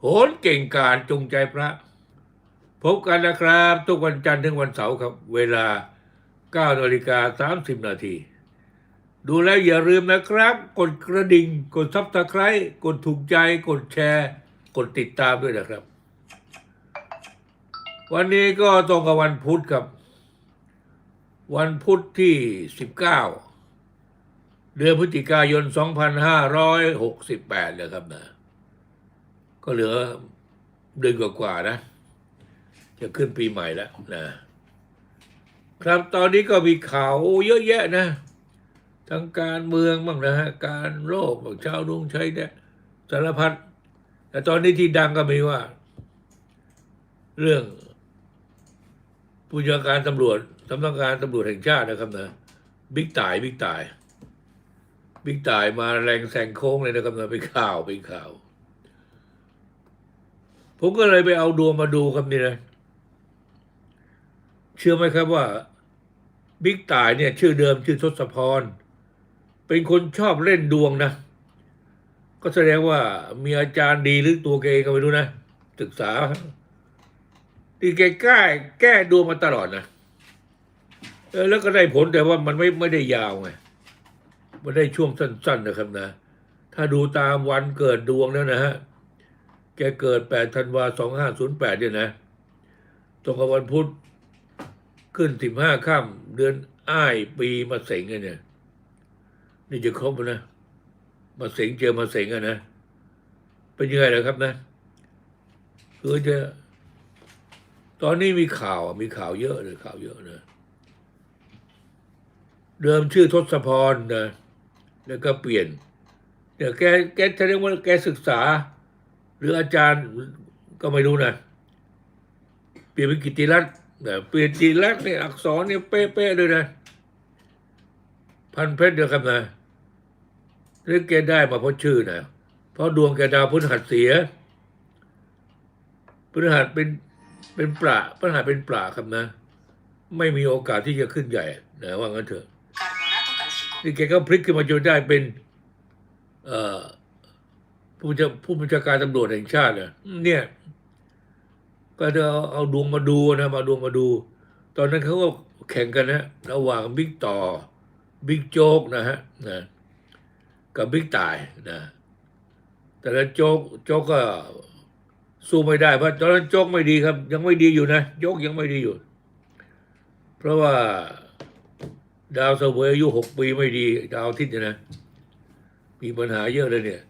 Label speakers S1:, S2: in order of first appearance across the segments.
S1: โหนเก่งกาจจงใจพระ พบกันนะครับ ทุกวันจันทร์ถึงวันเสาร์ครับ เวลา9นาฬิกา30 นาที ดูแล้วอย่าลืมนะครับ กดกระดิ่ง กดซับสไครต์กดถูกใจ กดแชร์ กดติดตามด้วยนะครับ วันนี้ก็ตรงกับวันพุธครับ วันพุธที่ 19 เดือนพฤศจิกายน 2568 เลยครับนะ ก็เหลือเดือนกว่าๆนะ จะขึ้นปีใหม่แล้วนะครับตอนนี้ก็มีข่าวเยอะแยะนะทั้งการเมืองบ้างนะฮะการโลกบ้างชาวดุงชัยเนี่ยสารพัดแต่ตอนนี้ที่ดังก็มีว่า เรื่องผู้จัดการตำรวจสำนักงานตำรวจแห่งชาตินะครับนะบิ๊กต่ายบิ๊กต่ายบิ๊กต่ายมาแรงแซงโค้งเลยนะครับนะเป็นข่าวเป็นข่าว ผมก็เลยไปเอาดวงมาดูครับนี่นะเชื่อไหมครับว่าบิ๊กต่ายเนี่ย ชื่อเดิมชื่อทศพร เป็นคนชอบเล่นดวงนะ ก็แสดงว่ามีอาจารย์ดีหรือตัวแกเองก็ไม่รู้นะ ศึกษาที่แกแก้แก้ดวงมาตลอดนะแล้วก็ได้ผลแต่ว่ามันไม่ไม่ได้ยาวไงมันได้ช่วงสั้น ๆนะครับนะ ถ้าดูตามวันเกิดดวงแล้วนะฮะ แกเกิด8ธันวา2508เนี่ยนะ ตรงกับวันพุธขึ้น15ค่ำเดือนอ้ายปีมาเสงไงเนี่ย นี่จะครบนะ มาเสงเจอมาเสงอะนะ เป็นยังไงล่ะครับนะ คือจะ ตอนนี้มีข่าวมีข่าวเยอะเลยข่าวเยอะนะเดิมชื่อทศพรนะแล้วก็เปลี่ยนเดี๋ยวแกแกแสดงว่าแกศึกษา หรืออาจารย์ก็ไม่รู้นะเปลี่ยนเป็นกิตติรัตน์นะเปลี่ยนกิตติรัตน์เนี่ยอักษรเนี่ยเป๊ะๆเลยนะ พันเพชรเดียวครับนะหรือแกได้มาเพราะชื่อนะเพราะดวงแกดาวพฤหัสเสียพฤหัสเป็นเป็นปลาพฤหัสเป็นปลาครับนะ ไม่มีโอกาสที่จะขึ้นใหญ่นะว่างั้นเถอะ
S2: Carbonato cálcico.
S1: นี่แกก็พลิกขึ้นมาจนได้เป็น เอ่อ ผู้จะผู้บัญชาการตำรวจแห่งชาติเนี่ยเนี่ย ก็จะเอาเอาดวงมาดูนะมาดวงมาดู ตอนนั้นเขาก็แข่งกันนะระหว่างบิ๊กต่อบิ๊กโจ๊กนะฮะนะกับบิ๊กต่ายนะแต่ละโจ๊กโจ๊กก็สู้ไม่ได้เพราะตอนนั้นโจ๊กไม่ดีครับ ยังไม่ดีอยู่นะโจ๊กยังไม่ดีอยู่ เพราะว่าดาวเสวยอายุหกปีไม่ดี ดาวอาทิตย์นะมีปัญหาเยอะเลยเนี่ย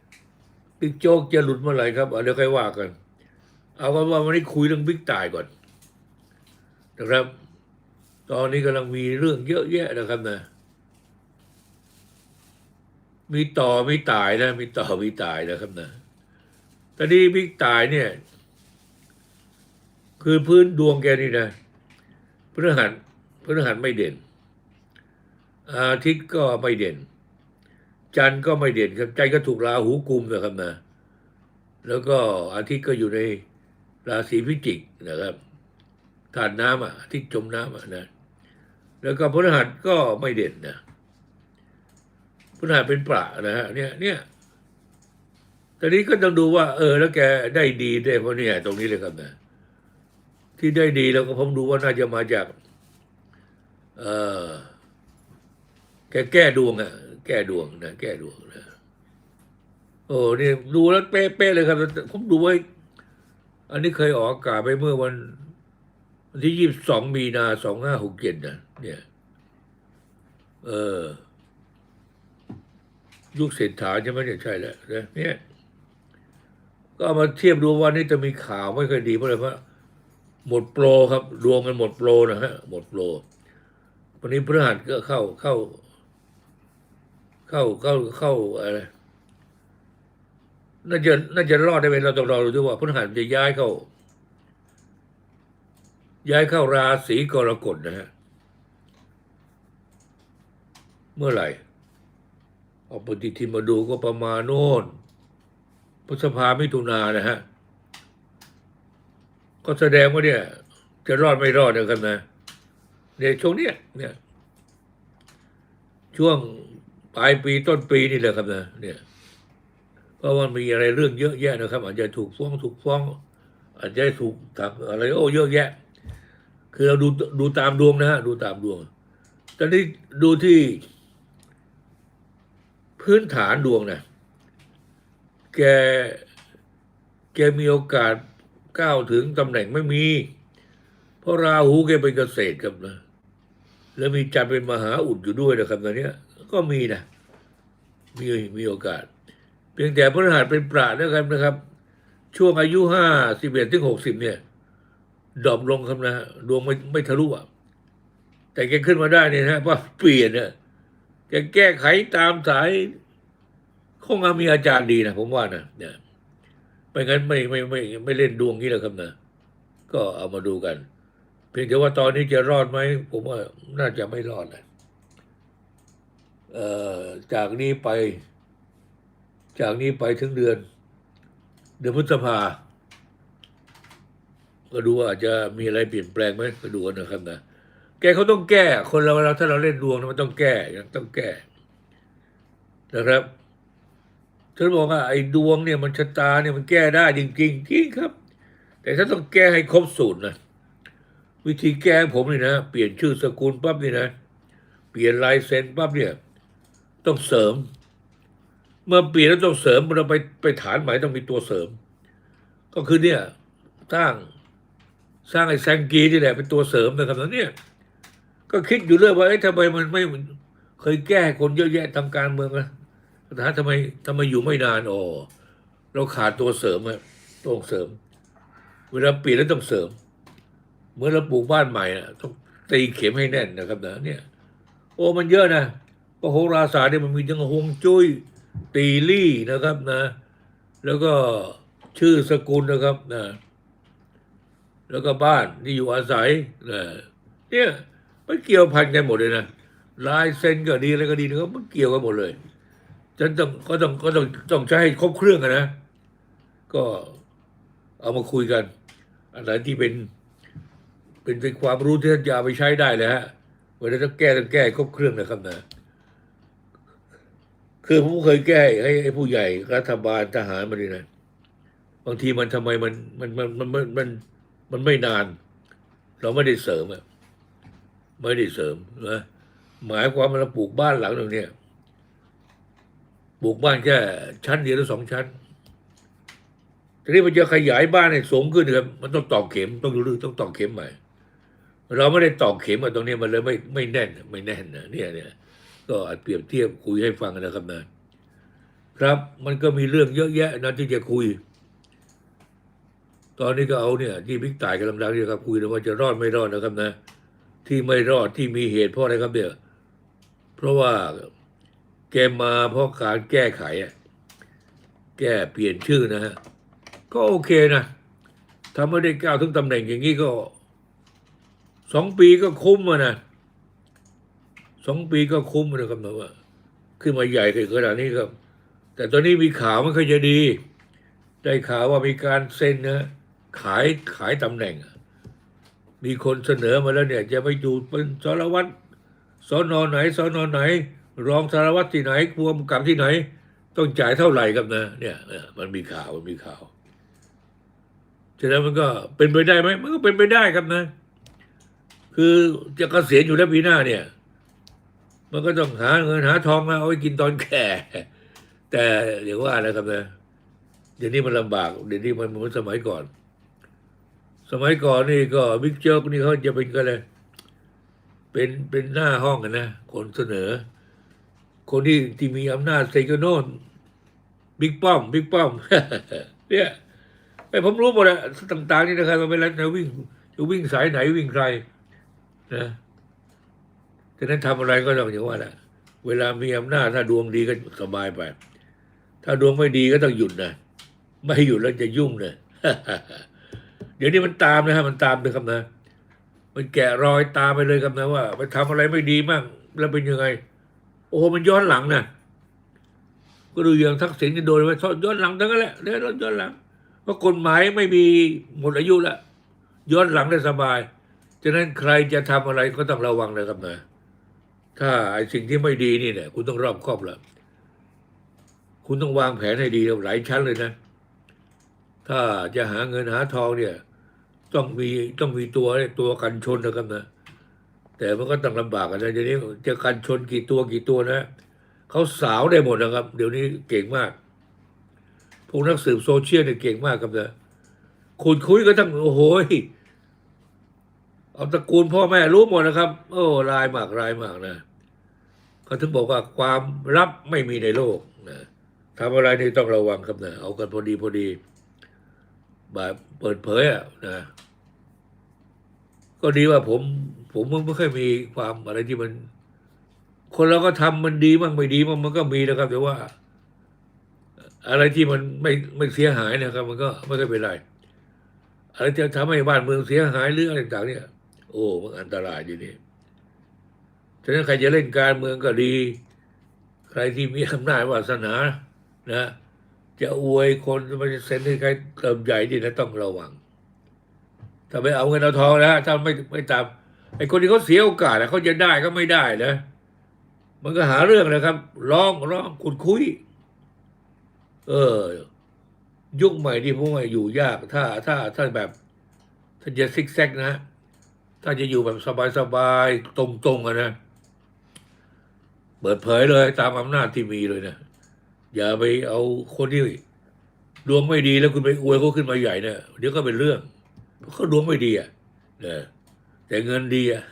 S1: บิ๊กโจ๊กจะหลุดเมื่อไหร่ครับเเดี๋ยวค่อยว่ากัน เอากันว่าวันนี้คุยเรื่องบิ๊กตายก่อน นะครับ ตอนนี้กำลังมีเรื่องเยอะแยะนะครับนะมีต่อมีตายนะ มีต่อมีตายนะครับนะตอนนี้บิ๊กตายเนี่ย คือพื้นดวงแกนี่นะพฤหัสพฤหัสไม่เด่น อาทิตย์ก็ไม่เด่น จันทร์ก็ไม่เด่นครับ จันทร์ก็ถูกราหูกุมนะครับนะ แล้วก็อาทิตย์ก็อยู่ในราศีพิจิกนะครับธาตุน้ำอะอาทิตย์จมน้ำอะนะ แล้วก็พฤหัสก็ไม่เด่นนะพฤหัสเป็นประนะฮะเนี่ยเนี่ยตอนนี้ก็ต้องดูว่า เออ แล้วแกได้ดีได้เพราะเนี่ยตรงนี้เลยครับนะที่ได้ดีแล้วก็ผมดูว่าน่าจะมาจาก เออแกแก้ดวงอะ แก้ดวงนะแก้ดวงนะโอ้เนี่ยดูแล้วเป๊ะๆเลยครับผมดูไว้ อันนี้เคยออกอากาศไปเมื่อวันวันที่ยี่สิบสองมีนาสองห้าหกเจ็ดนะเนี่ย เออ ยุคเศรษฐาใช่ไหมเนี่ยใช่แหละนะเนี่ยก็ามาเทียบดูว่านี่จะมีข่าวไม่ค่อยดีเพราะอะไรเพราะหมดโปรครับ ดวงกันหมดโปรนะฮะ หมดโปรวันนี้พฤหัสก็เข้าเข้า เข้าเข้าเข้าอะไรน่าจะน่าจะรอดได้ไหมเราต้องรอดูด้วยว่าพฤหัสจะย้ายเข้า ย้ายเข้าราศีกรกฎนะฮะเมื่อไหร่เอาปฏิทินมาดูก็ประมาณโน่นพฤษภามิถุนานะฮะ ก็แสดงว่าเนี่ย จะรอดไม่รอดนะครับนะเนี่ยช่วงเนี้ยเนี่ย ช่วง ปลายปีต้นปีนี่แหละครับนะเนี่ยก็ราะว่ามีอะไรเรื่องเยอะแยะนะครับ อาจจะถูกฟ้องถูกฟ้อง อาจจะถูกทำอะไรโอ้เยอะแยะ คือเราดูดูตามดวงนะฮะดูตามดวงตอนนี้ดูที่ พื้นฐานดวงนะแกแกมีโอกาสก้าวถึงตำแหน่งไม่มี เพราะราหูแกเป็นเกษตรครับนะแล้วมีจันทร์เป็นมหาอุดอยู่ด้วยนะครับตอนนี้ย ก็มีนะมีมีโอกาส เพียงแต่พฤหัสเป็นปราดนะครับนะครับ ช่วงอายุห้าสิบเอ็ดถึงหกสิบเนี่ยดรอปลงครับนะดวงไม่ไม่ทะลุอะแต่แกขึ้นมาได้เนี่ยนะว่าเปลี่ยนเนี่ยแกแก้ไขตามสายคงมีอาจารย์ดีนะผมว่านะเนี่ยไม่งั้นไม่ไม่ไม่ไม่ไม่เล่นดวงนี้แล้วครับนะก็เอามาดูกัน เพียงแต่ว่าตอนนี้จะรอดไหมผมว่าน่าจะไม่รอดนะ จากนี้ไป จากนี้ไปถึงเดือน เดือนพฤษภาก็ดูว่าอาจจะมีอะไรเปลี่ยนแปลงไหมก็ดูนะครับนะแกเขาต้องแก้ คนเราเราถ้าเราเล่นดวงมันต้องแก้ยังต้องแก้ นะครับฉันบอกว่าไอ้ดวงเนี่ยมันชะตาเนี่ยมันแก้ได้จริงๆจริงครับ แต่ถ้าต้องแก้ให้ครบสูตรนะวิธีแก้ผมนี่นะเปลี่ยนชื่อสกุลปั๊บนี่นะเปลี่ยนลายเซ็นปั๊บเนี่ย ต้องเสริม เมื่อเปลี่ยนแล้วต้องเสริมเราไปไปฐานใหมายต้องมีตัวเสริม ก็คือเนี่ยสร้างสร้างไอ้แซงกีนี่แหละเป็นตัวเสริมนะครับแล้วเนี่ยก็คิดอยู่เรื่อยว่าเอ๊ะทำไมมันไม่เคยแก้คนเยอะแยะทาการเมืองนะแต่ทำไมทำไมอยู่ไม่นานอ๋อเราขาดตัวเสริมอะต้องเสริม เวลาเปลี่ยนแล้วต้องเสริม เมื่อเราปลูกบ้านใหม่อะต้องตีเข็มให้แน่นนะครับนะเนี่ย โอ้มันเยอะนะ เพราะโหราศาสตร์เนี่ยมันมีทั้งฮวงจุ้ยตีลี่นะครับนะ แล้วก็ชื่อสกุลนะครับนะแล้วก็บ้านที่อยู่อาศัยนะเนี่ยมันเกี่ยวพันกันหมดเลยนะลายเซ็นก็ดีอะไรก็ดีนะครับมันเกี่ยวกันหมดเลยฉันต้องก็ต้องก็ต้องต้องใช้ให้ครบเครื่องนนะ ก็เอามาคุยกัน อะไรที่เป็นเป็นเป็นความรู้ที่ท่านจะเอาไปใช้ได้เลยฮะเวลาต้องแก้ต้องแก้ครบเครื่องนะครับนะ คือผมเคยแก้ให้ให้ผู้ใหญ่รัฐบาลทหารมาดีนะบางทีมันทำไมมันมันมันมันมันมันมันไม่นาน เราไม่ได้เสริมอะไม่ได้เสริมนะหมายความว่าเราปลูกบ้านหลังหนึ่งเนี่ยปลูกบ้านแค่ชั้นเดียวหรือสองชั้นทีนี้มันจะขยายบ้านให้สูงขึ้นครับมันต้องตอกเข็มต้องดูต้องตอกเข็มใหม่ เราไม่ได้ตอกเข็มมาตรงนี้มันเลยไม่ไม่แน่น ไม่แน่นนะเนี่ยเนี่ย ก็อาจเปรียบเทียบคุยให้ฟังนะครับนะครับ มันก็มีเรื่องเยอะแยะนะที่จะคุย ตอนนี้ก็เอาเนี่ย ที่พิกต่ายกำลังดังนี่ครับคุยนะว่าจะรอดไม่รอดนะครับนะ ที่ไม่รอดที่มีเหตุเพราะอะไรครับเนี่ยเพราะว่าแกมาเพราะการแก้ไขแก้เปลี่ยนชื่อนะฮะก็โอเคนะถ้าไม่ได้ก้าวถึงตำแหน่งอย่างนี้ก็สองปีก็คุ้มอะนะ สองปีก็คุ้มนะครับนะว่า ขึ้นมาใหญ่ถึงขนาดนี้ครับ แต่ตอนนี้มีข่าวไม่ค่อยจะดี ได้ข่าวว่ามีการเซ็นนะขายขายตำแหน่ง มีคนเสนอมาแล้วเนี่ย จะไปอยู่เป็นสารวัตรสอนอไหนสอนอไหน รองสารวัตรที่ไหนผู้กำกับที่ไหน ต้องจ่ายเท่าไหร่ครับนะเนี่ยมันมีข่าวมันมีข่าวฉะนั้นมันก็เป็นไปได้ไหมมันก็เป็นไปได้ครับนะ คือจะเกษียณอยู่แล้วปีหน้าเนี่ย มันก็ต้องหาเงินหาทองมาเอาไว้กินตอนแก่ แต่เดี๋ยวว่านะครับนะเดี๋ยวนี้มันลำบาก เดี๋ยวนี้มันเหมือนสมัยก่อน สมัยก่อนนี่ก็บิ๊กเจ้านี่เขาจะเป็นก็เลยเป็นเป็นหน้าห้องกันนะคนเสนอ คนที่ที่มีอำนาจเซกโนนบิ๊กป้อมบิ๊กป้อมเนี่ยไอ้ผมรู้หมดอะต่าง ๆ นี่นะครับว่าเวลาจะวิ่งจะวิ่งสายไหนวิ่งใครนะ ฉะนั้นทำอะไรก็ต้องอย่างว่าแหละเวลามีอำนาจถ้าดวงดีก็สบายไป ถ้าดวงไม่ดีก็ต้องหยุดนะไม่หยุดแล้วจะยุ่งเลยเดี๋ยวนี้มันตามนะฮะมันตามเลยครับนะ มันแกะรอยตามไปเลยครับนะว่าไปทำอะไรไม่ดีมั่งแล้วเป็นยังไง โอ้โหมันย้อนหลังนะก็ดูอย่างทักษิณกันโดนไปย้อนหลังทั้งนั้นแหละเดี๋ยย้อนหลังเพราะกฎหมายไม่มีหมดอายุแล้วย้อนหลังได้สบายฉะนั้นใครจะทำอะไรก็ต้องระวังนะครับนะ ถ้าไอ้สิ่งที่ไม่ดีนี่เนี่ยคุณต้องรอบคอบแล้วคุณต้องวางแผนให้ดีหลายชั้นเลยนะ ถ้าจะหาเงินหาทองเนี่ย ต้องมีต้องมีตัวตัวกันชนนะครับนะ แต่มันก็ต้องลำบากกันนะเดี๋ยวนี้จะกันชนกี่ตัวกี่ตัวนะเขาสาวได้หมดนะครับ เดี๋ยวนี้เก่งมาก พวกนักสืบโซเชียลเนี่ยเก่งมากครับนะคุณคุยก็ทั้งโอ้โห เอาตระกูลพ่อแม่รู้หมดนะครับ โอ้รายมากรายมากนะเขาถึงบอกว่าความลับไม่มีในโลกนะทำอะไรนี่ต้องระวังครับนะเอากันพอดีพอดีแบบเปิดเผยอะนะก็ดีว่าผม ผมไม่ค่อยมีความอะไรที่มัน คนเราก็ทำมันดีบ้างไม่ดีบ้างมันก็มีนะครับ แต่ว่า อะไรที่มันไม่ไม่เสียหายนะครับ มันก็ไม่ได้เป็นไรอะไรที่ทำให้บ้านเมืองเสียหายหรืออะไรต่างเนี่ย อ้ มันอันตรายอยู่นี่ฉะนั้นใครจะเล่นการเมืองก็ดี ใครที่มีอำนาจวาสนา นะ จะอวยคนมันจะเซ็นให้ใครเติมใหญ่ดีนะต้องระวัง ถ้าไม่เอาเงินเอาทองนะถ้าไม่ไม่ตามไอ้คนที่เขาเสียโอกาสนะเขาจะได้ก็ไม่ได้นะ มันก็หาเรื่องนะครับร้องร้องขุดคุย เออ ยุคใหม่ที่พวกมันอยู่ยาก ถ้าถ้าถ้าแบบ ถ้าจะซิกแซกนะ ถ้าจะอยู่แบบสบายๆตรงๆอะนะเปิดเผยเลยตามอำนาจที่มีเลยนะอย่าไปเอาคนที่ดวงไม่ดีแล้วคุณไปอวยเขาขึ้นมาใหญ่เนี่ยเดี๋ยวก็เป็นเรื่องเขาดวงไม่ดีอะนะแต่เงินดีอะ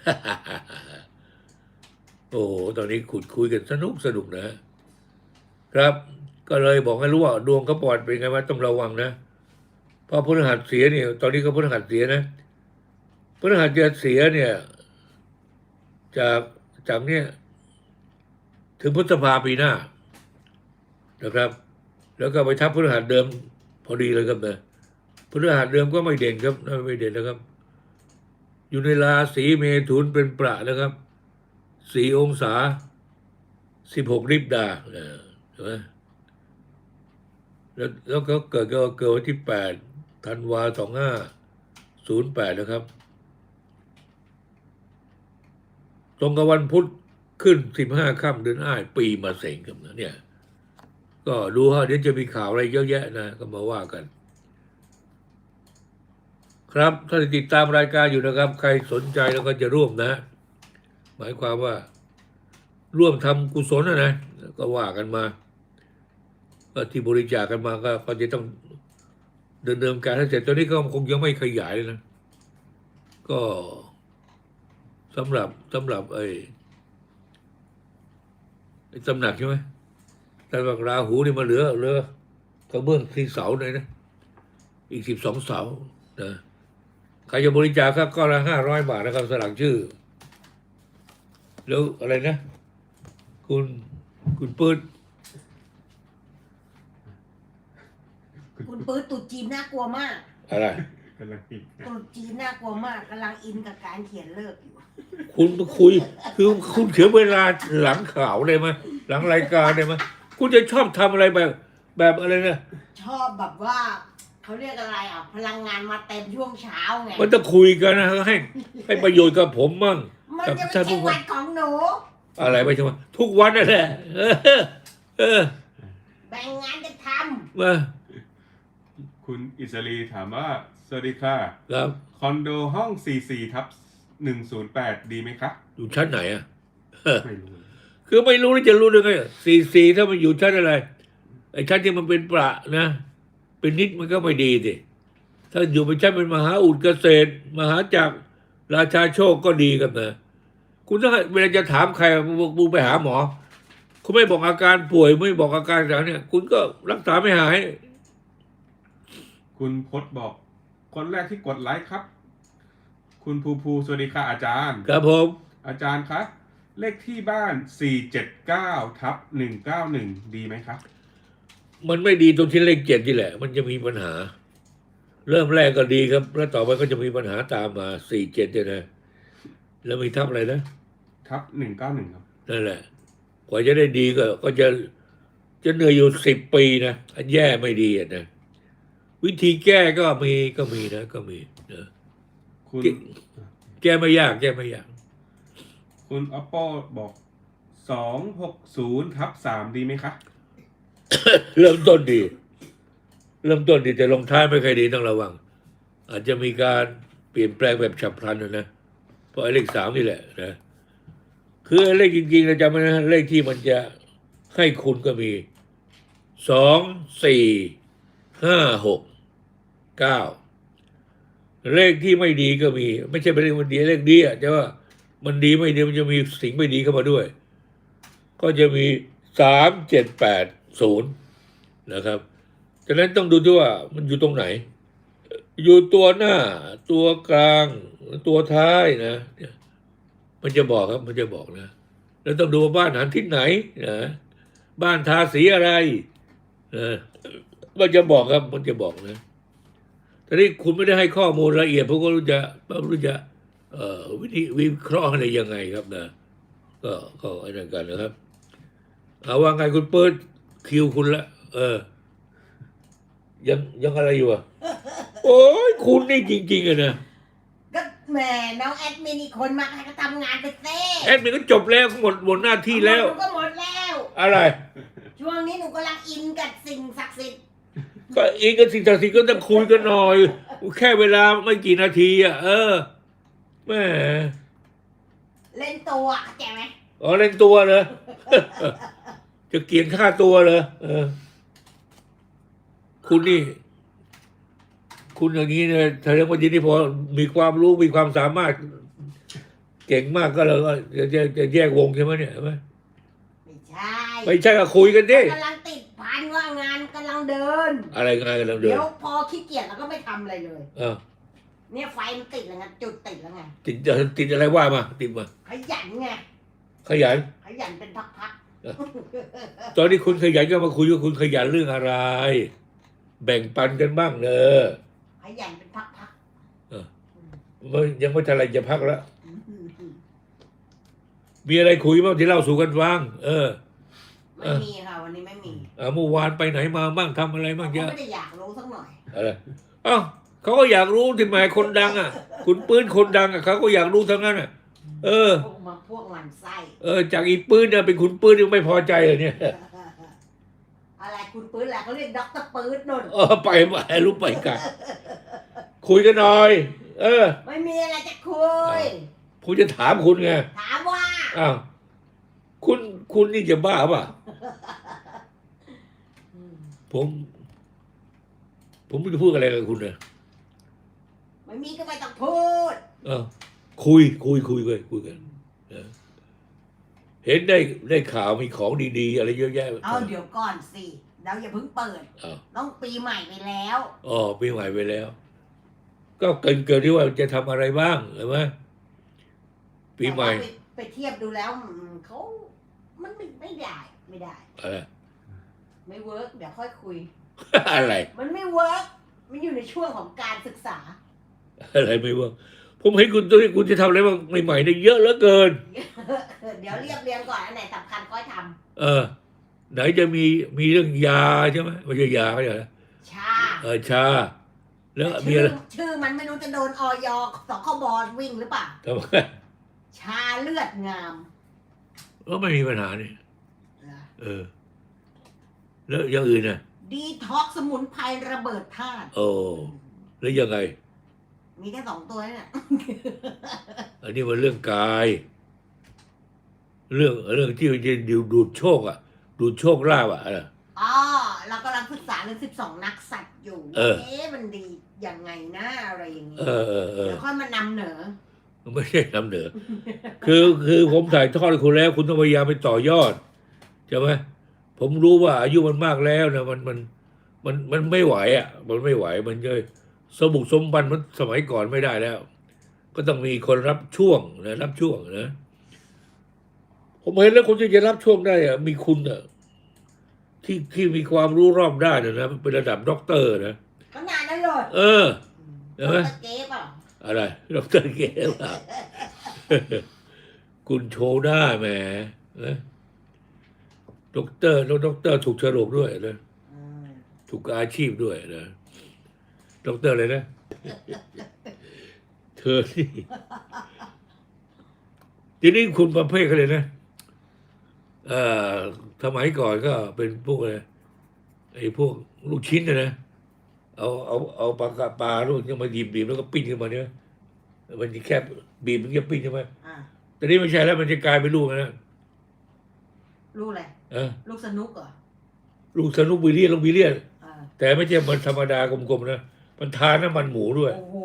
S1: โอ้โหตอนนี้ขุดคุยกันสนุกสนุกนะ ครับ ก็เลยบอกให้รู้ว่าดวงเขาปอดเป็นไงว่าต้องระวังนะเพราะพฤหัสเสียเนี่ยตอนนี้ก็พฤหัสเสียนะ ฤหัสจะเสียเนี่ย จากจากเนี่ยถึงพฤษภาปีหน้านะครับ แล้วก็ไปทับพฤหัสเดิม พอดีเลยครับนะพฤหัสเดิมก็ไม่เด่นครับไม่เด่นนะครับ อยู่ในราศีเมถุนเป็นประนะครับสี่องศาสิบหกริบดาเออใช่ไหมแล้วแล้วก็เกิดก็เกิดวันที่แปดธันวาสองห้าศูนย์แปดนะครับ ต รงกับวันพุธขึ้นสิบห้าค่ำเดือนอ้าย ปีมาเสงครับนะเนี่ย ก็ดูฮะเดี๋ยวจะมีข่าวอะไรเยอะแยะนะ ก็มาว่ากัน ครับถ้าติดตามรายการอยู่นะครับ ใครสนใจแล้วก็จะร่วมนะ หมายความว่า ร่วมทำกุศลนะนะก็ว่ากันมาก็ที่บริจาคกันมาก็ก็จะต้องเดินเดิมการให้เสร็จตอนนี้ก็คงยังไม่ขยายเลยนะ ก็ สำหรับสำหรับไอ้ไอ้ตำหนักใช่ไหมแต่ว่าราหูนี่มาเหลือเหลือกระเบื้องที่เสาเลยนะ อีกสิบสองเสานะใครจะบริจาคก็ก้อนละห้าร้อยบาทนะครับสลักชื่อ แล้วอะไรนะ คุณคุณปืน
S2: คุณปื้ดตุดจีนน่ากลัวมาก
S1: อะไร
S3: กำลังคิด
S2: ตุดจีนน่ากลัวมากกำลังอินกับการเขียนเลิกอยู่
S1: คุณมาคุย คือคุณเขียนเวลาหลังข่าวได้ไหมหลังรายการได้ไหมคุณจะชอบทำอะไรแบบ แบบอะไรนะ
S2: ชอบแบบว่าเขาเรียกอะไรอะ พลังงานมาเต็มช่วงเช้าไง
S1: มันต้องคุยกันนะให้ให้ประโยชน์กับผมมั่ง
S2: มันจะไม่
S1: ท่านผู้
S2: ใช่
S1: ว่า
S2: วันของหนู
S1: อะไรไม่ใช่ว่าทุกวันนั่นแหละเออเออ
S2: แบ่งงานจะท
S1: มา
S3: คุณอิสรีถามว่าส วัสดีค่ะ
S1: ครับ
S3: คอนโดห้อง 44ทับ108 ดีไหมคะ
S1: อยู่ชั้นไหนอะ
S3: ไม่รู้
S1: คือไม่รู้แล้วจะรู้ได้ไงสี่สี่ถ้ามันอยู่ชั้นอะไร ไอ้ชั้นที่มันเป็นประนะ เป็นนิดมันก็ไม่ดีสิถ้าอยู่เป็นชั้นเป็นมหาอุดเกษตร มหาจักรราชาโชคก็ดีกันนะคุณถ้าเวลาจะถามใครบอกมึงไปหาหมอ คุณไม่บอกอาการป่วยไม่บอกอาการอะไรเนี่ย คุณก็รักษาไม่หาย
S3: คุณพศบอก คนแรกที่กดไลค์ครับ คุณภูภูสวัสดีค่ะอาจารย์
S1: ครับผม
S3: อาจารย์คะเลขที่บ้าน 479ทับ191 ดีไหมครับ
S1: มันไม่ดีตรงที่เลขเจ็ดนี่แหละ มันจะมีปัญหา เริ่มแรกก็ดีครับ แล้วต่อไปก็จะมีปัญหาตามมาสี่เจ็ดเนี่ยนะ แล้วมีทับอะไรนะ
S3: ทับ191 ครับ
S1: นั่นแหละ กว่าจะได้ดีก็ ก็จะจะเหนื่อยอยู่สิบปีนะอันแย่ไม่ดีอะนะ วิธีแก้ก็มีก็มีนะก็มีนะ
S3: คุณ
S1: ที่แก้ไม่ยากแก้ไม่ยาก
S3: คุณ oppo บอก260ทับ3ดีไหมคะ
S1: เริ่มต้นดี เริ่มต้นดีแต่ลงท้ายไม่ค่อยดีต้องระวัง อาจจะมีการเปลี่ยนแปลงแบบฉับพลันนะนะเพราะไอ้เลขสามนี่แหละนะคือไอ้เลขจริงๆนะจำไว้นะเลขที่มันจะให้คุณก็มีสองสี่ห้าหก เก้าเลขที่ไม่ดีก็มี ไม่ใช่เป็นเลขมันดีเลขดีอะแต่ว่ามันดีไม่ดีมันจะมีสิ่งไม่ดีเข้ามาด้วย ก็จะมีสามเจ็ดแปดศูนย์นะครับฉะนั้นต้องดูด้วยว่ามันอยู่ตรงไหน อยู่ตัวหน้า ตัวกลาง ตัวท้ายนะมันจะบอกครับมันจะบอกนะ แล้วต้องดูว่าบ้านหันทิศไหนนะบ้านทาสีอะไรนะมันจะบอกครับมันจะบอกนะ ทีนี้คุณไม่ได้ให้ข้อมูลละเอียดผมก็รู้จะไม่รู้จะเอ่อวิธีวิเคราะห์อะไรยังไงครับนะก็ก็ไอ้นั่นกันนะครับเอาว่าไงคุณเปิดคิวคุณละเออ ยังยังอะไรอยู่อะโอ้ยคุณนี่จริงๆอะนะ
S2: ก็แหมน้องแอดมินอีกคนมาให้ก็ทำงานไปเต้
S1: แอดมินก็จบแล้วหมดหมดหน้าที่แล้ว
S2: หนูก็หมดแล้ว
S1: อะไร
S2: ช่วงนี้หนูกำลังอินกับสิ่งศักดิ์สิทธิ์
S1: ก็อีกกับสิ่งศักดิ์สิทธิ์ก็ต้องคุยกันหน่อย แค่เวลาไม่กี่นาทีอะเออแหม่
S2: เล่นตัวเข้าใจไหม
S1: อ๋อเล่นตัวเลยจะเกียนค่าตัวเลยเออ คุณนี่ คุณอย่างนี้เนี่ยแสดงว่ายินดีพอมีความรู้มีความสามารถ เก่งมากก็เลยว่าจะจะจะแยกวงใช่ไหมเนี่ยใช่ไหม
S2: ไม่ใช่
S1: ไม่ใช่ก็คุยกันดิ
S2: กำลัง เดิน
S1: อะไรงานกันเราเดิ
S2: เดี๋
S1: น
S2: ยวพอขี้เกียจแล้วก็ไม่ทำอะไรเลย
S1: เออ
S2: เนี่ยไฟมันติดแล้วไงจุดติดแล้วไง
S1: ติดติดอะไรว่ามา ติดมา
S2: ขยันไง
S1: ขยัน
S2: ขยันเป็นพัก
S1: ตอนนี้คุณขยันก็มาคุยว่าคุณขยันเรื่องอะไร แบ่งปันกันบ้างเนอะ
S2: ๆขยันเป็นพัก
S1: ไม่ยังไม่ทันไรจะพักแล้ว
S2: ๆ
S1: มีอะไรคุยบ้างที่เล่าสู่กันฟังเออ
S2: ไม่มีค่ะวันนี้ไม่มี
S1: อ่าเมื่อวานไปไหนมาบ้างทำอะไรบ้างเย
S2: เขา
S1: อะ
S2: ไม่ได้อยากรู้สักหน่อย
S1: อะไรเอ้าเขาก็อยากรู้ที่หมายคนดังอะ คุณปืนคนดังอะเขาก็อยากรู้ทั้งนั้นอะ เออ
S2: พวกมาพวกมันไส้
S1: เออ จากอีปืนเนี่ยเป็นคุณปืนยังไม่พอใจเลยเนี่ย
S2: อะไรคุณปื้นแหละเขาเรียกด็อกเตอร์ปื้นนน
S1: เออไปไปรู้ไปกันคุยกันหน่อย เออ
S2: ไม่มีอะไรจะคุย
S1: ผมจะถามคุณไง
S2: ถามว่า
S1: อ้าวคุณคุณนี่จะบ้าป่ะ ผม ผมไม่จะพูดอะไรกับคุณนะ
S2: ไม่มีก็ไม่ต้องพูด
S1: เออ คุย คุยคุยกันคุยกันเออเห็นได้ได้ข่าวมีของดีๆ อะไรเยอะแยะ
S2: เอาเดี๋ยวก่อนสิเราอย่าเพิ่งเปิด
S1: อ้าว
S2: ต้องปีใหม่ไปแล้ว
S1: อ๋อปีใหม่ไปแล้ว ก็เกินเกินที่ว่าจะทำอะไรบ้างเห็นไหมปีใหม่
S2: แต่ว่าไปไปเทียบดูแล้วอืมเขามันไม่ไม่ได้ ไม่ได้
S1: อะไร
S2: ไม่เวิร์กเดี๋ยวค่อยคุย
S1: อะไร
S2: มันไม่เวิร์กมันอยู่ในช่วงของการศึกษา
S1: อะไรไม่ว่า ผมเห็นคุณตัวนี้คุณจะทำอะไรบ้างใหม่ๆเนี่ยเยอะเหลือเกิน
S2: เดี๋ยวเรียบเรียงก่อนอันไหนสำคัญค่อยท
S1: เออ ไหนจะมีมีเรื่องยาใช่ไหมไม่ใช่ยาเขาใช่ไหมำ
S2: ชา
S1: เออชา แล้วมี
S2: ชื่
S1: อะไร
S2: อชื่อมันไม่รู้จะโดนออยสคบวิ่งหรือเปล่า
S1: ทำไม
S2: ชาเลือดงาม
S1: ก็ไม่มีปัญหานี่
S2: เหรอ
S1: เออ แล้วอย่างอื่นน่ะ
S2: ดีท็อกสมุนไพรระเบิดธาตุ
S1: โอ้แล้วยังไง
S2: มีแค่สองตัวนี่แหละ
S1: อันนี้มันเรื่องกาย เรื่องเรื่องที่จะดูดูดโชคอะ ดูดโชคลาภอะอะไร
S2: อ๋อเรากำลังศึกษาเรื่องสิบสองนักสัตว์อยู่
S1: เออ
S2: เอ๊ะมันดียังไงนะอะไรอย่างนี้
S1: เออเออเออ
S2: เดี๋ยวค่อยมานำเหนอ
S1: ไม่ใช่นำเหนือ คือคือผมถ่ายทอดให้คุณแล้ว คุณต้องพยายามไปต่อยอด ใช่ไหมผมรู้ว่าอายุมันมากแล้วนะมันมันมันมันไม่ไหวอะ มันไม่ไหวมันจะสมบุกสมบันมันสมัยก่อนไม่ได้แล้ว ก็ต้องมีคนรับช่วงนะรับช่วงนะผมเห็นแล้วคนที่จะรับช่วงได้อะมีคุณอะที่ที่มีความรู้รอบด้านอะนะเป็นระดับด็อกเตอร์นะ
S2: ขนาดนั้นเลย
S1: เออเห็นไหม
S2: ดรเก๊เปล่า
S1: อะไรดอกเตอรเก๋ล่ะคุณโชว์ได้าแหมนะ ด็อกเตอร์แล้วด็อกเตอร์ถูกฉลกด้วยนะ
S2: อืม
S1: ถูกอาชีพด้วยนะด็อกเตอร์เลยนะ เธอนี่ทีนี้คุณประเภทเขาเลยนะเอ่อสมัยก่อนก็เป็นพวกอะไรไอ้พวกลูกชิ้นนะนะเอาเอาเอาปลากระปลาลูกนี้มาบีบบีบแล้วก็ปิ้งขึ้นมาเนี่ยมันจะแค่บีบมันจะปิ้งใช่ไหม
S2: อ่า
S1: แต่นี่ไม่ใช่แล้วมันจะกลายเป็นลูกนะ
S2: ลูกอะไร
S1: เออ
S2: ลูกสนุกเหรอ
S1: ลูกสนุกวิเลียนลูกวิเลียน
S2: อ่า
S1: แต่ไม่ใช่มันธรรมดากลมๆนะมันทานน้ำมันหมูด้วย
S2: โอ้โห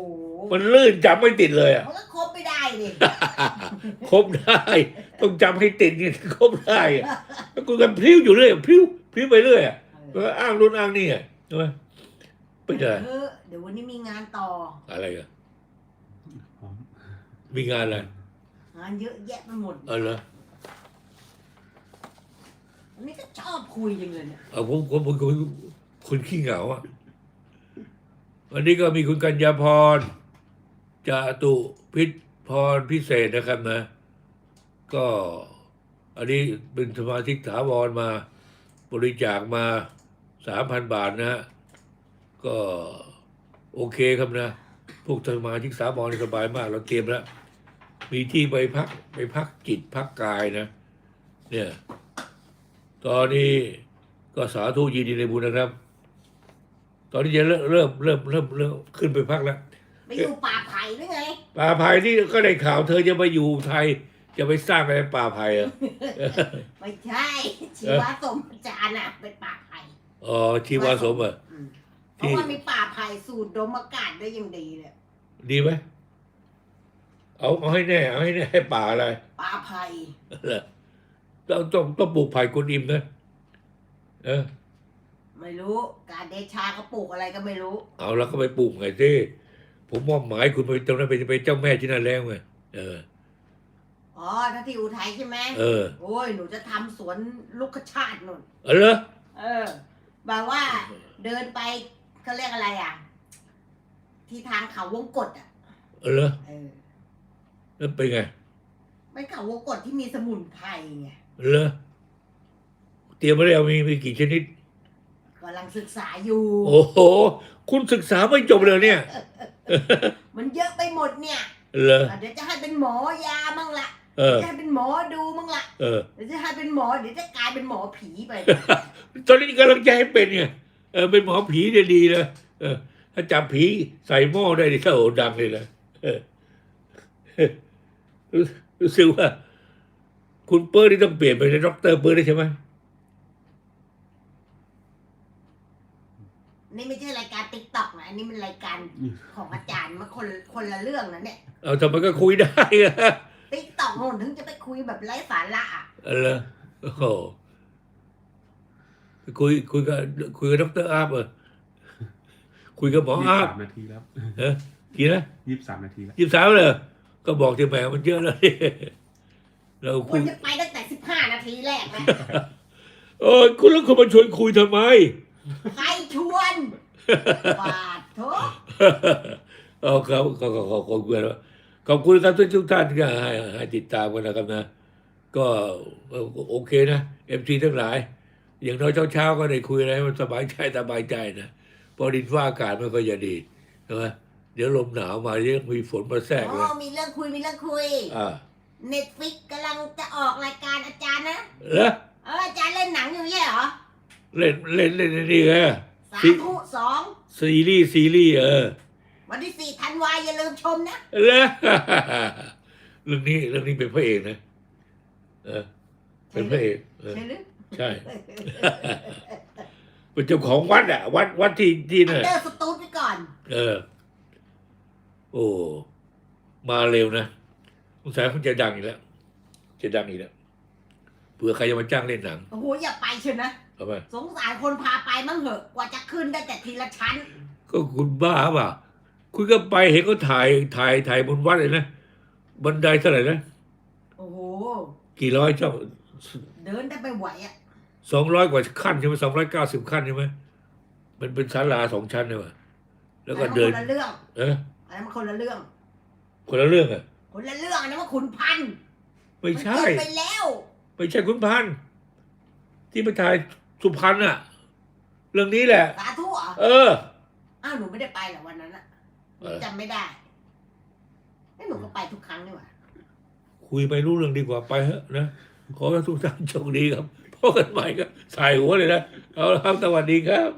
S1: มันลื่นจับไม่ติดเลยอะ
S2: มันก็ครบไม่ได้ดิ
S1: ครบได้ ต้องจำให้ติดนี่ครบได้อะแล้วกูกันพลิ้วอยู่เรื่อยพลิ้วพลิ้วไปเรื่อยอะแล้วก็อ้างรุ่นอ้างนี่อะใช่ไหมไปไหน
S2: เออเดี๋ยววันนี้มีงานต่อ
S1: อะไรกัน
S3: หอม
S1: มีงานอะไร
S2: งานเยอะแยะไปหมด
S1: เออเหรอ
S2: วั นนี้ก็ชอบคุยจังเลยเนี่ย
S1: เอาผมผมผมผมคนขี้เหงาอะวันนี้ก็มีคุณกัญญาพรจาตุพิษพรพิเศษนะครับนะ ก็อันนี้เป็นสมาชิกถาวรมาบริจาคมาสามพันบาทนะฮะก็โอเคครับนะ พวกสมาชิกสามรสบายมาก เราเตรียมแล้ว มีที่ไปพักไปพักจิตพักกายนะ เนี่ย ตอนนี้ก็สาธุยินดีในบุญนะครับ ตอนนี้จะเริ่มเริ่มเริ่มเริ่มเริ่มขึ้นไปพักแล้ว
S2: ไปอยู่ป่าไผ่หรือไง
S1: ป่าไผ่ที่ก็ได้ข่าวเธอจะมาอยู่ไทย จะไปสร้างอะไรป่าไผ่อะ
S2: ไม่ใช่ชีวสมอาจารย์อะเป็นป่าไผ่
S1: อ๋อชีวาสมอะ
S2: อืมเพ
S1: ที่
S2: ราะว่ามีป่าไผ่สูดดมอากาศได้อยังดีเลย
S1: ดีไหมเอาเอาให้แน่ เอาให้แน่ให้ป่าอะไร
S2: ป่าไผ่
S1: เหรอ ต้องต้องต้องปลูกไผ่กุนอิมนะเออ
S2: ไม่รู้ การเดชาเขาปลูกอะไรก็ไม่รู้
S1: เอาแล้วก็ไปปลูกไงสิผมมอบหมายคุณไปตรงนั้นไปไปนเจ้าแม่ที่นั่นแล้วไงเออ
S2: อ๋อถ้าที่อุทัยใช่ไหม
S1: เออ
S2: โอ้ยหนูจะทำสวนลูกชาตินุ่น
S1: เออเหรอ
S2: เออแบบว่าเดินไปเขาเรียกอะไรอะ ที่ทางเขาวงกฏอะ
S1: เออเหรอ
S2: เออ
S1: แล้วเป็นไง
S2: เป็นเขาวงกฏที่มีสมุนไพรไง
S1: เหรอเตรียมมาแล้วมีมีกี่ชนิด
S2: กำลังศึกษาอยู่
S1: โอ้โห คุณศึกษาไม่จบเลยเนี่ย
S2: มันเยอะไปหมดเนี่ย
S1: เหรอ
S2: อะเดี๋ยวจะให้เป็นหมอยามั่งละ
S1: เออ
S2: จะให้เป็นหมอดูมั่งละ
S1: เออ
S2: เดี๋ยวจะให้เป็นหมอเดี๋ยวจะกลายเป็นหมอผีไป
S1: ตอนนี้กำลังใจให้เป็นไงเออเป็นหมอผีเนี่ยดีเลยเออ ถ้าจับผีใส่หม้อได้นี่ก็โอ้ดังเลยนะเออรู้รู้สึกว่า คุณเปิ้ลนี่ต้องเปลี่ยนไปเป็นด็อกเตอร์เปิ้ลได้ใช่ไหม
S2: นี่ไม่ใช่รายการติ๊กต็อกนะอันนี้มันรายการของอาจารย์มาคนคนละเรื่องนะเนี่ย
S1: เอาทำไมก็คุยได้อะ
S2: ติ๊กต็อกโน่นถึงจะไปคุยแบบไร้สาระอะ
S1: เออโอ้โหคุยคุยกับคุยกับด็อกเตอร์อาบเออคุยกับหมอ
S3: ยี่
S1: อา
S3: สิ
S1: บบ
S3: สามนาทีแล้ว
S1: เออกี่นะ
S3: ยี่สิบสามนาทีแล้ว
S1: ยี่สิบสามเลยก็บอกที่แหมมันเยอะแล้วนี่ เรา
S2: ค
S1: คุ
S2: วยรจะไปตั้งแต่สิบห้านาทีแรกนะ
S1: เออคุณแล้วคุณมาชวนคุยทำไม
S2: ใครชวนบาดโถ
S1: เอาครับขอขอขอขอบคุณครับขอบคุณครับทุกทุกท่านที่ให้ให้ติดตามกันนะครับนะ ก็เออโอเคนะเอ็มซีทั้งหลาย อย่างน้อยเช้าๆก็ได้คุยอะไรให้มันสบายใจสบายใจนะเพอดินฟ้าอากาศไม่ค่อยจะดีใช่ไหมเดี๋ยวลมหนาวมาเดี๋ยวมีฝนมาแทรก
S2: อ๋
S1: เลย
S2: อมีเรื่องคุยมีเรื่องคุย
S1: อ่า
S2: เน็ตฟิกกำลังจะออกรายการอาจารย์นะ
S1: แล้ว
S2: เอออาจารย์เล่นหนังอยู่ใช่เหรอ
S1: เล่นเล่นเล่นนี่ไง
S2: สา
S1: สิ
S2: ธุสอง
S1: ซีรีส์ซีรีส์เออ
S2: วันที่สี่ธันวาอย่าลืมชมนะ
S1: แล้วเรื่องนี้เรื่องนี้เป็นพระเอกนะเออเป็นพระเอกเออ
S2: ใช่หรือ
S1: ใช่ เป็นเจ้าของวัดอะ วัดวัดที่ที่นั่น
S2: เดอ
S1: อะ
S2: ร์สตูดไปก่อน
S1: เออ โอ้มาเร็วนะ สงสัยมันจะดังอีกแล้วจะดังอีกแล้วเผื่อใครจะมาจ้างเล่นหนัง
S2: โอ้โหอย่าไปเชียวนะ
S1: เอาไป
S2: สงสารคนพาไปมั่งเหอะกว่าจะขึ้นได้แต่ทีละชั้น
S1: ก็คุณบ้าเปล่าคุณก็ไปเห็นเขาถ่ายถ่ายถ่ายบนวัดเลยนะบันไดเท่าไหร่นะ
S2: โอ้โห
S1: กี่ร้อยเจ้า
S2: เดินได้ไม่ไหวอะ
S1: สองร้อยกว่าขั้นใช่ไหมสองร้อยเก้าสิบขั้นใช่ไหมมันเป็นศาลาสองชั้นเลยวะแล้วก็
S2: อันนั้น
S1: เดิน
S2: มันคนละเรื่อง
S1: เออ
S2: อันนั้นมันคนละเรื่อง
S1: คนละเรื่องอะ
S2: คนละเรื่องอันนั้นมันขุนพันธุ์
S1: ไม่ใช่
S2: นเกินไปแล้ว
S1: ไม่ใช่คุณพันธุ์ที่ไปถ่ายสุพรรณอะเรื่องนี้แหละ
S2: สาธุเหรอ
S1: เออ
S2: อ้าวหนูไม่ได้ไปเหรอวันนั้นอะหนู
S1: เออ
S2: จำไม่ได้แล้วหนูก็ไปทุกครั้งนี่หว่า
S1: คุยไปรู้เรื่องดีกว่าไปเถอะนะขอให้ทุกท่านโชคดีครับพพบกันใหม่ก็สายหัวเลยนะเอาละครับสวัสดีครับ